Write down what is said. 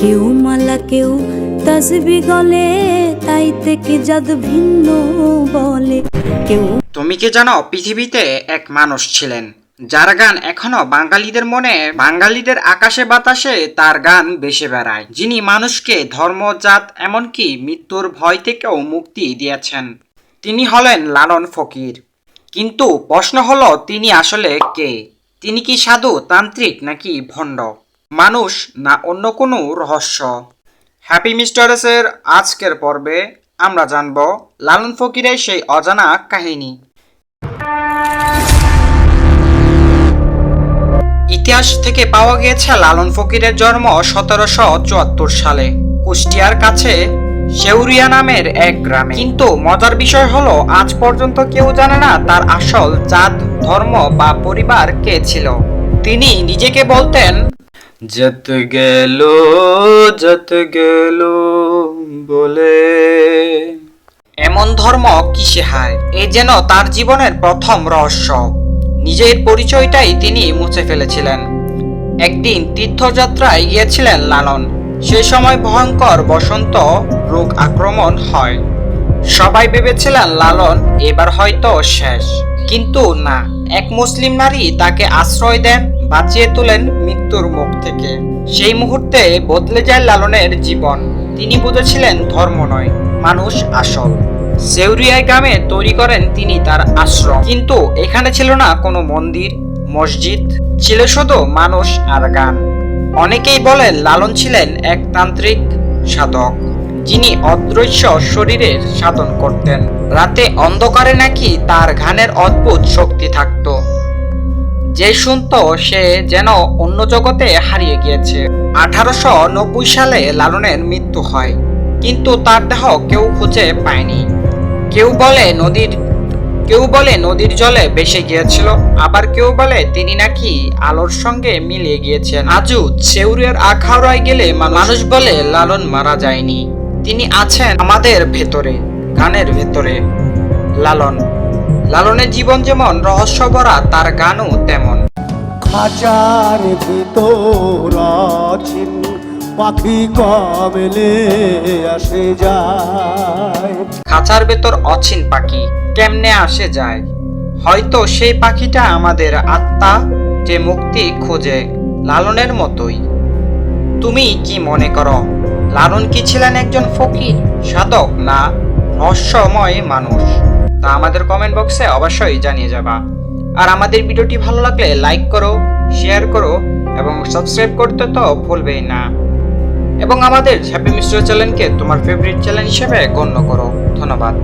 কেউ মালা, কেউ তসবি গলে, তাই থেকে জাদু ভিন্ন বলে। কেউ তুমি কি জানো পৃথিবীতে এক মানুষ ছিলেন, যার গান এখনও বাঙালিদের মনে, বাঙালিদের আকাশে বাতাসে তার গান বেসে বেড়ায়, যিনি মানুষকে ধর্ম, জাত, এমনকি মৃত্যুর ভয় থেকেও মুক্তি দিয়েছেন। তিনি হলেন লালন ফকির। কিন্তু প্রশ্ন হলো, তিনি আসলে কে? তিনি কি সাধু, তান্ত্রিক নাকি ভণ্ড? মানুষ না অন্য কোনো রহস্য? হ্যাপি মিস্টারেসের আজকের পর্বে আমরা জানব লালন ফকিরের সেই অজানা কাহিনী। ইতিহাস থেকে পাওয়া গিয়েছে লালন ফকিরের জন্ম সতেরোশো চুয়াত্তর সালে। কুষ্টিয়ার কাছে শেউরিয়া নামের এক গ্রামে। কিন্তু মজার বিষয় হলো আজ পর্যন্ত কেউ জানে না তার আসল জাত ধর্ম বা পরিবার কে ছিল। তিনি নিজেকে বলতেন যত গেল যত গেল বলে। এমন ধর্ম কিসে হায়? এ যেন তার জীবনের প্রথম রহস্য। নিজের পরিচয়টাই তিনি মুছে ফেলেছিলেন। একদিন তীর্থযাত্রায় গিয়েছিলেন লালন। সে সময় ভয়ঙ্কর বসন্ত রোগ আক্রমণ হয়। সবাই ভেবেছিলেন লালন এবার হয়তো শেষ। কিন্তু না, এক মুসলিম নারী তাকে আশ্রয় দেন, বাঁচিয়ে তোলেন মৃত্যুর মুখ থেকে। সেই মুহূর্তে বদলে যায় লালনের জীবন। তিনি বুঝেছিলেন ধর্ম নয়, মানুষ আসল। সেউরিয়ায় গ্রামে তৈরি করেন তিনি তার আশ্রম। কিন্তু এখানে ছিল না কোনো মন্দির, মসজিদ, ছিল শুধু মানুষ আর গান। অনেকেই বলেন লালন ছিলেন এক তান্ত্রিক সাধক, যিনি অদৃশ্য শরীরের সাধন করতেন। রাতে অন্ধকারে নাকি তার ঘানের অদ্ভুত শক্তি থাকতো। যে শুনতো সে যেন অন্য জগতে হারিয়ে গিয়েছে। আঠারোশো নব্বই সালে লালনের মৃত্যু হয়, কিন্তু তার দেহ কেউ খুঁজে পায়নি। কেউ বলে নদীর কেউ বলে নদীর জলে ভেসে গিয়েছিল আবার কেউ বলে তিনি নাকি আলোর সঙ্গে মিলিয়ে গিয়েছেন। আজও সেউরিয়ার আখাউড়ায় গেলে মানুষ বলে লালন মারা যায়নি। তিনি আছেন আমাদের ভেতরে গানের ভেতরে। লালন লালনের জীবন যেমন রহস্য ভরা তার গানও তেমন। খাঁচার ভিতর আছেন পাখি কমলে আসে যায়। খাঁচার ভেতর অচিন পাখি। কেমনে আসে যায়? হয়তো সেই পাখিটা আমাদের আত্মা যে মুক্তি খোঁজে লালনের মতোই। তুমি কি মনে করো, লালন কি ছিলেন একজন ফকির, সাধক না রহস্যময় মানুষ? তা আমাদের কমেন্ট বক্সে অবশ্যই জানিয়ে যাবা। আর আমাদের ভিডিওটি ভালো লাগলে লাইক করো শেয়ার করো এবং সাবস্ক্রাইব করতে তো ভুলবেই না। এবং আমাদের হ্যাপি মিস্টার চ্যানেলকে তোমার ফেভারিট চ্যানেল হিসেবে গণ্য করো। ধন্যবাদ।